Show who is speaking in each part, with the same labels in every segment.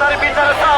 Speaker 1: হত্যার বিচার চাই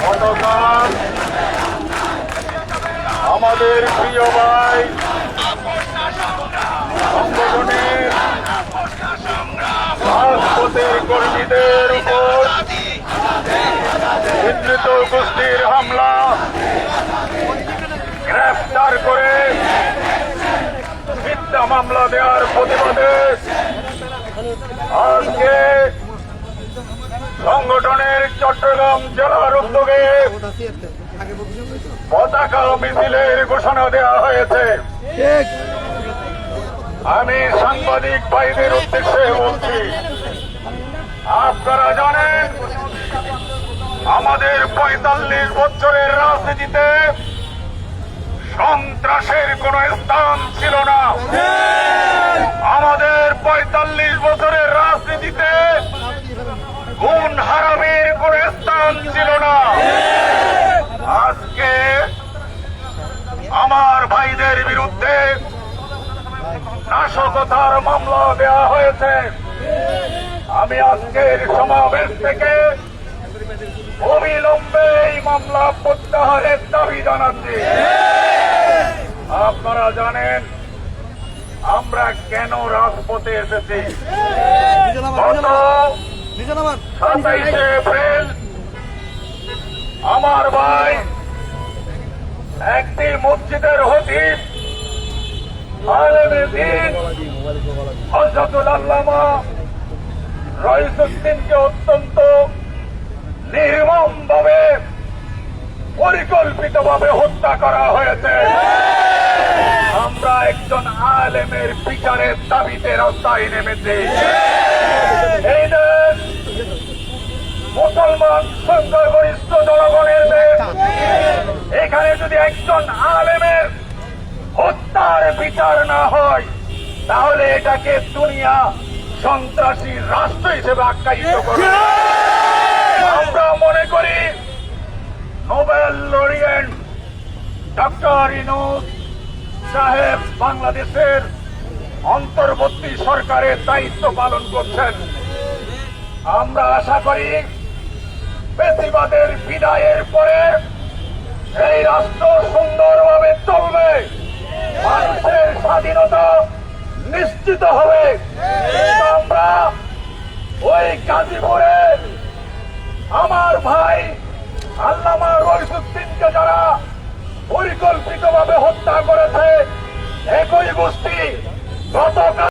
Speaker 1: গতকাল আমাদের প্রিয় ভাই সংগঠনের রাজপথের কর্মীদের উপর বিদ্যুৎ গোষ্ঠীর হামলা। গ্রেফতার করে মিথ্যা মামলা দেওয়ার প্রতিবাদে আজকে সংগঠনের চট্টগ্রাম জেলার উদ্যোগে পতাকা মিছিলের ঘোষণা দেওয়া হয়েছে। আমি সাংবাদিক ভাইদের উদ্দেশ্যে বলছি পঁয়তাল্লিশ বছরের রাজনীতিতে সন্ত্রাসের কোন স্থান ছিল না। আমাদের পঁয়তাল্লিশ বছরের রাজনীতিতে গুণ হারামের কোন স্থান ছিল না। আজকে আমার ভাইদের বিরুদ্ধে নাশকতার মামলা দেওয়া হয়েছে। আমি আজকের সমাবেশ থেকে মামলা প্রত্যাহারের দাবি জানাচ্ছি। আপনারা জানেন, আমরা কেন রাজপথে এসেছি? সাতাইশে এপ্রিল, আমার ভাই একটি মসজিদের হতিব হজরতুল অত্যন্ত নির্মম ভাবে পরিকল্পিত ভাবে হত্যা করা হয়েছে। আমরা একজন আলেমের বিচারের দাবিতে রাস্তায় নেমেছি। এই দেশ মুসলমান সংখ্যাগরিষ্ঠ জনগণের দেশ। এখানে যদি একজন আলেমের হত্যার বিচার না হয়, তাহলে এটাকে দুনিয়া সন্ত্রাসী রাষ্ট্র হিসেবে আখ্যায়িত করে আমরা মনে করি নোবেল লরিয়েন্ট ডক্টর ইনুস সাহেব বাংলাদেশের অন্তর্বর্তী সরকারের দায়িত্ব পালন করছেন। আমরা আশা করি বেশিবাদের বিদায়ের পরে এই রাষ্ট্র সুন্দরভাবে চলবে। মানুষের স্বাধীনতা নিশ্চিত হবে। আমরা ওই গাজীপুরে আমার ভাই আল্লামা রইসুদ্দিনকে যারা পরিকল্পিতভাবে হত্যা করেছে একই গোষ্ঠী গতকাল